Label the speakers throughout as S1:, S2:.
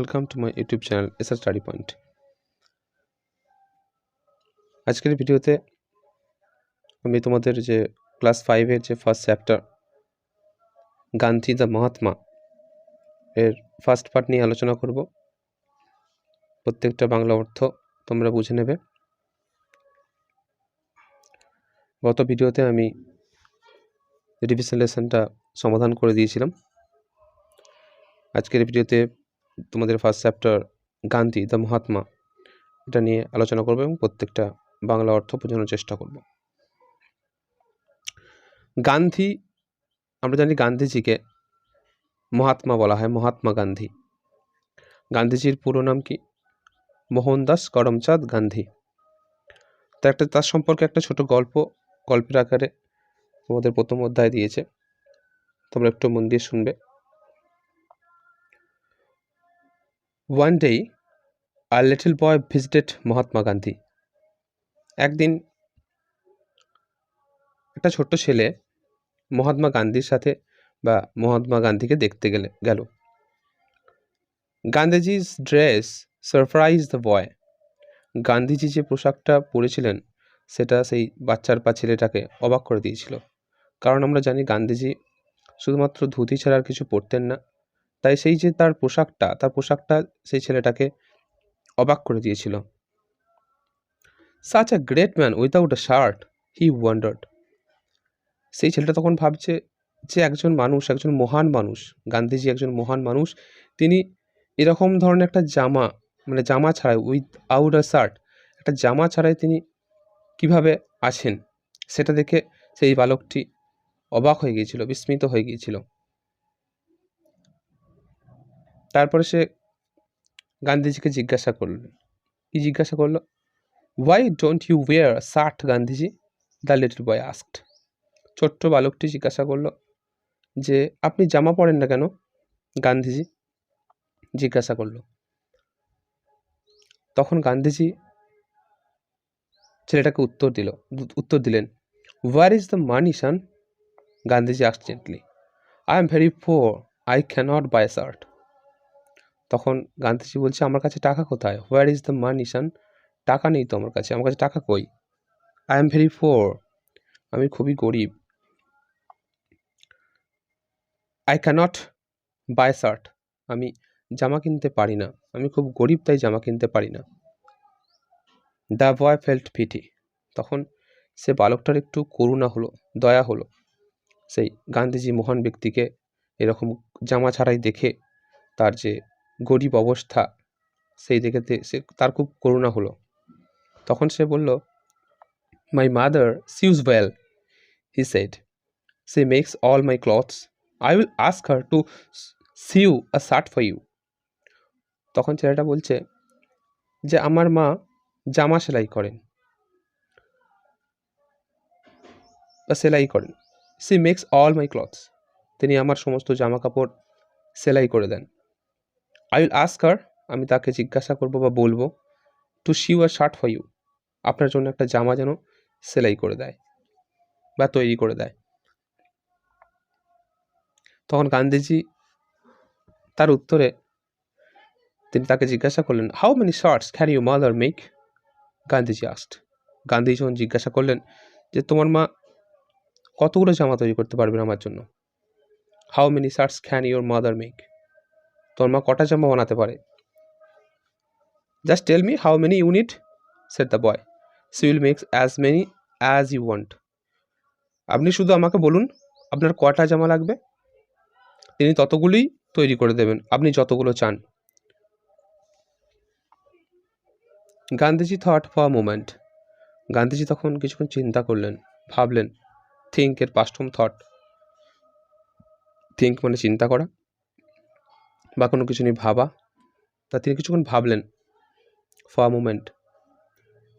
S1: Welcome to my YouTube channel S SR study point আজকের ভিডিওতে আমি তোমাদের যে ক্লাস ফাইভের যে first chapter Gandhi the Mahatma এর ফার্স্ট পার্ট নিয়ে আলোচনা করব। প্রত্যেকটা বাংলা অর্থ তোমরা বুঝে নেবে। গত ভিডিওতে আমি রিভিশন লেসনটা সমাধান করে দিয়েছিলাম। আজকের ভিডিওতে তোমাদের first chapter Gandhi the Mahatma, এটা নিয়ে আলোচনা করব এবং প্রত্যেকটা বাংলা অর্থ বোঝানোর চেষ্টা করব। গান্ধী, আমরা জানি গান্ধীজিকে মহাত্মা বলা হয়, মহাত্মা গান্ধী। গান্ধীজির পুরো নাম কি? মোহনদাস করমচাঁদ গান্ধী। তা একটা, তার সম্পর্কে একটা ছোট গল্প, গল্পের আকারে তোমাদের প্রথম অধ্যায় দিয়েছে। তোমরা একটু মন দিয়ে শুনবে। One day a little boy visited Mahatma Gandhi একদিন, একটা ছোট্ট ছেলে মহাত্মা গান্ধীর সাথে বা মহাত্মা গান্ধীকে দেখতে গেলে, গেল। গান্ধীজির dress surprise the boy Gandhiji যে পোশাকটা পরেছিলেন, সেটা সেই বাচ্চার পা ছেলেটাকে অবাক করে দিয়েছিল। কারণ আমরা জানি গান্ধীজি শুধুমাত্র ধুতি ছাড়া আর কিছু পরতেন না। তাই সেই যে তার পোশাকটা তার পোশাকটা সেই ছেলেটাকে অবাক করে দিয়েছিল। Such a great man without a shirt he wondered সেই ছেলেটা তখন ভাবছে যে একজন মানুষ, একজন মহান মানুষ, গান্ধীজি একজন মহান মানুষ, তিনি এরকম ধরনের একটা জামা মানে জামা ছাড়াই উইথ আউট আ শার্ট একটা জামা ছাড়াই তিনি কীভাবে আছেন, সেটা দেখে সেই বালকটি অবাক হয়ে গিয়েছিল, বিস্মিত হয়ে গিয়েছিল। তারপরে সে গান্ধীজিকে জিজ্ঞাসা করল। কি জিজ্ঞাসা করল? Why don't you wear shirt Gandhiji? The little boy asked ছোট্ট বালকটি জিজ্ঞাসা করল যে, আপনি জামা পরেন না কেন? গান্ধীজি জিজ্ঞাসা করল। তখন গান্ধীজি ছেলেটাকে উত্তর দিল, উত্তর দিলেন where is the money son Gandhiji ask gently I am very poor I cannot buy shirt তখন গান্ধীজি বলছে, আমার কাছে টাকা কোথায়? Where is the money son টাকা নেই তো আমার কাছে। আমার কাছে টাকা কই? আই এম ভেরি পোর আমি খুবই গরিব. আই ক্যানট বাই শার্ট আমি জামা কিনতে পারি না। আমি খুব গরিব, তাই জামা কিনতে পারি না। দ্য বয় ফেল্ট পিটি তখন সে বালকটার একটু করুণা হলো, দয়া হলো। সেই গান্ধীজি মহান ব্যক্তিকে এরকম জামা ছাড়াই দেখে তার যে গরিব অবস্থা। সেই দেখে সে তার খুব করুণা হলো। তখন সে বলল my mother sews well he said she makes all my clothes I will ask her to sew a shirt for you তখন ছেলেটা বলছে যে, আমার মা জামা সেলাই করেন বা সেলাই করেন। She makes all my clothes তিনি আমার সমস্ত জামা কাপড় সেলাই করে দেন। আই উইল আস্ক আমি তাকে জিজ্ঞাসা করব বা বলব to sew a shirt for you আপনার জন্য একটা জামা যেন সেলাই করে দেয় বা তৈরি করে দেয়। তখন গান্ধীজি তার উত্তরে তিনি তাকে জিজ্ঞাসা করলেন how many shirts can you mother make Gandhiji asked Gandhiji যখন জিজ্ঞাসা করলেন যে, তোমার মা কতগুলো জামা তৈরি করতে পারবেন আমার জন্য? How many shirts can your mother make তোমার মা কটা জামা বানাতে পারে? Just tell me how many you need said the boy she will make as many as you want আপনি শুধু আমাকে বলুন, আপনার কটা জামা লাগবে? তিনি ততগুলোই তৈরি করে দেবেন, আপনি যতগুলো চান। Gandhiji thought for moment Gandhiji তখন কিছুক্ষণ চিন্তা করলেন, ভাবলেন থিঙ্ক এর পাস্টম থট থিঙ্ক মানে চিন্তা করা। বা কোনো কিছু নিয়ে ভাবা, তা তিনি কিছুক্ষণ ভাবলেন for moment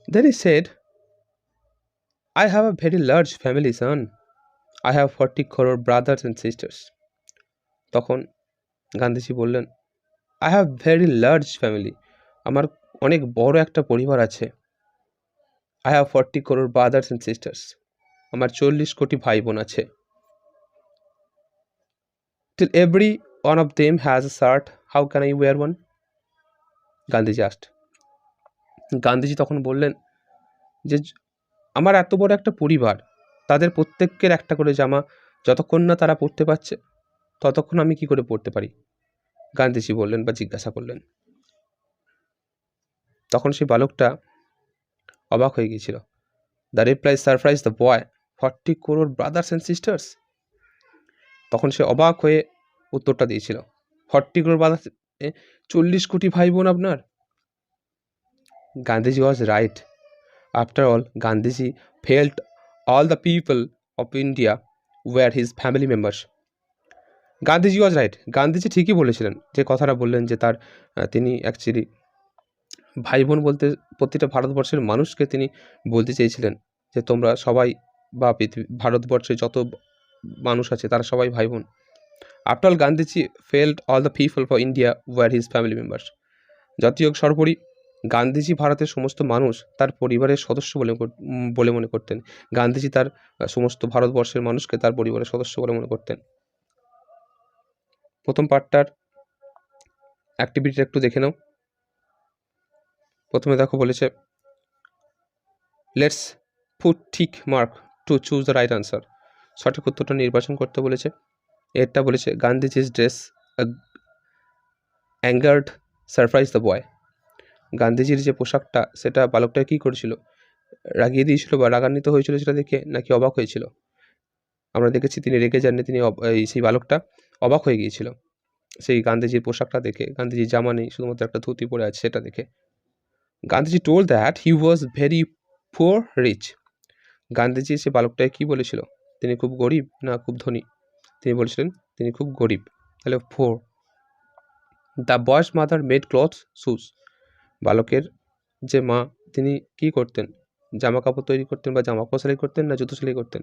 S1: then he said I have a very large family son I have forty crore brothers and sisters তখন গান্ধীজি বললেন I have very large family আমার অনেক বড় একটা পরিবার আছে। I have forty crore brothers and sisters আমার চল্লিশ কোটি ভাই বোন আছে। Till every one of them has a shirt how can I wear one Gandhiji asked Gandhiji তখন বললেন, যে আমার এত বড় একটা পরিবার, তাদের প্রত্যেকের একটা করে জামা, যতক্ষণ না তারা পরতে পারছে, ততক্ষণ আমি কি করে পরতে পারি? গান্ধীজি বললেন বা জিজ্ঞাসা করলেন। তখন সেই বালকটা অবাক হয়ে গিয়েছিল। The reply surprise the boy forty crore brothers and sisters তখন সে অবাক হয়ে উত্তরটা দিয়েছিল। ফর্টি করোর চল্লিশ কোটি ভাই বোন আপনার? Gandhiji was right after all Gandhiji felt all the people of India were his family members Gandhiji was right Gandhiji ঠিকই বলেছিলেন যে কথাটা বললেন যে তার তিনি অ্যাকচুয়ালি ভাই বোন বলতে প্রতিটা ভারতবর্ষের মানুষকে তিনি বলতে চেয়েছিলেন যে তোমরা সবাই বা পৃথিবী, ভারতবর্ষে যত মানুষ আছে তারা সবাই ভাই বোন after Gandhiji felt all the people for India were his family members জাতীয় সর্বোপরি গান্ধীজি ভারতের সমস্ত মানুষ তার পরিবারের সদস্য বলে বলে মনে করতেন। গান্ধীজি তার সমস্ত ভারতবর্ষের মানুষকে তার পরিবারের সদস্য বলে মনে করতেন। প্রথম পার্টটার অ্যাক্টিভিটিটা একটু দেখে নাও। প্রথমে দেখো বলেছে let's put tick mark to choose the right answer সঠিক উত্তরটা নির্বাচন করতে বলেছে। এরটা বলেছে, গান্ধীজির dress angered surprise the boy গান্ধীজির যে পোশাকটা, সেটা বালকটা কী করেছিল? রাগিয়ে দিয়েছিল বা রাগান্বিত হয়েছিল সেটা দেখে নাকি অবাক হয়েছিল? আমরা দেখেছি তিনি রেগে যাননি, তিনি এই সেই বালকটা অবাক হয়ে গিয়েছিল। সেই গান্ধীজির পোশাকটা দেখে, গান্ধীজির জামা নেই, শুধুমাত্র একটা ধুতি পরে আছে সেটা দেখে। Gandhiji told that he was very poor rich Gandhiji সে বালকটাকে কী বলেছিল? তিনি খুব গরিব না খুব ধনী? তিনি বলেছিলেন, তিনি খুব গরিব। তাহলে for the boy's mother made clothes বালকের যে মা, তিনি কি করতেন? জামা কাপড় তৈরি করতেন বা জামা কাপড় সেলাই করতেন না জুতো সেলাই করতেন?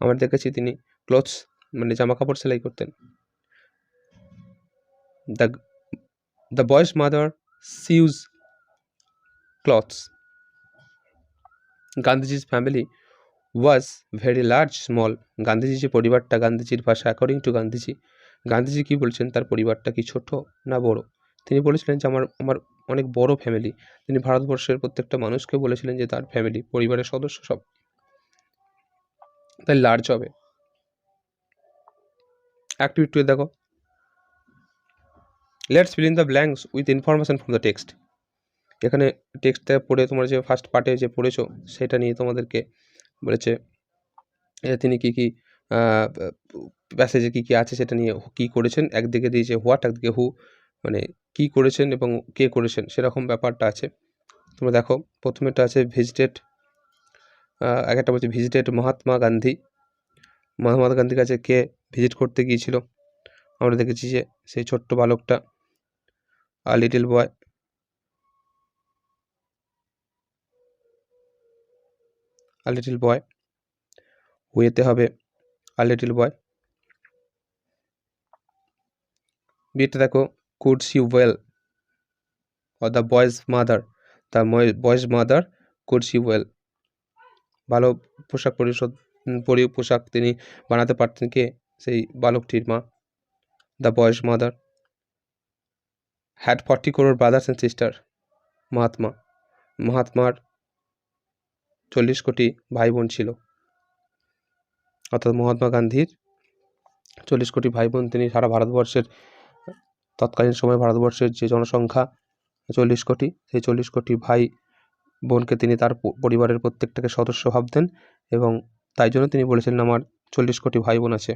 S1: আমরা দেখেছি তিনি ক্লথস মানে জামা কাপড় সেলাই করতেন। The the boy's mother sews clothes গান্ধীজির family was very large small Gandhiji যে পরিবারটা গান্ধীজির ভাষা অ্যাকর্ডিং টু গান্ধীজি। গান্ধীজি কী বলছেন? তার পরিবারটা কি ছোট না বড়? তিনি বলেছিলেন যে, আমার আমার অনেক বড় ফ্যামিলি তিনি ভারতবর্ষের প্রত্যেকটা মানুষকে বলেছিলেন যে, তার ফ্যামিলি পরিবারের সদস্য সব। তাই লার্জ হবে। অ্যাক্টিভিটি দেখো। Let's fill in the blanks with information from the text এখানে টেক্সটটা পড়ে তোমরা যে ফার্স্ট পার্টে যে পড়েছো, সেটা নিয়ে তোমাদেরকে বলেছে তিনি কী কী প্যাসেজে কী কী আছে সেটা নিয়ে কী করেছেন, একদিকে দিয়েছে হোয়াট একদিকে হু মানে কী করেছেন এবং কে করেছেন, সেরকম ব্যাপারটা আছে। তোমরা দেখো, প্রথমেটা আছে ভিজিটেড এক একটা বলছে ভিজিটেড মহাত্মা গান্ধী। মহাত্মা গান্ধীর কাছে কে ভিজিট করতে গিয়েছিল? আমরা দেখেছি যে সেই ছোট্ট বালকটা আর লিটিল বয় আর লিটিল বয় ওয়েতে হবে. আর লিটিল বয় বিয়েটা দেখো could see well or the boy's mother the mo- mother mother, could well ভালো পোশাক পরিশোধ পরি, পোশাক তিনি বানাতে পারতেন কে? সেই বালকটির মা। The boy's mother had forty crore brothers and sister Mahatma. মহাত্মার চল্লিশ কোটি ভাই বোন ছিল। অর্থাৎ মহাত্মা গান্ধীর চল্লিশ কোটি ভাই বোন তিনি সারা ভারতবর্ষের, তৎকালীন সময় ভারতবর্ষের যে জনসংখ্যা, চল্লিশ কোটি, সেই চল্লিশ কোটি ভাই বোনকে তিনি তার পরিবারের প্রত্যেকটাকে সদস্য ভাবতেন এবং তাই জন্য তিনি বলেছিলেন, আমার চল্লিশ কোটি ভাই বোন আছে।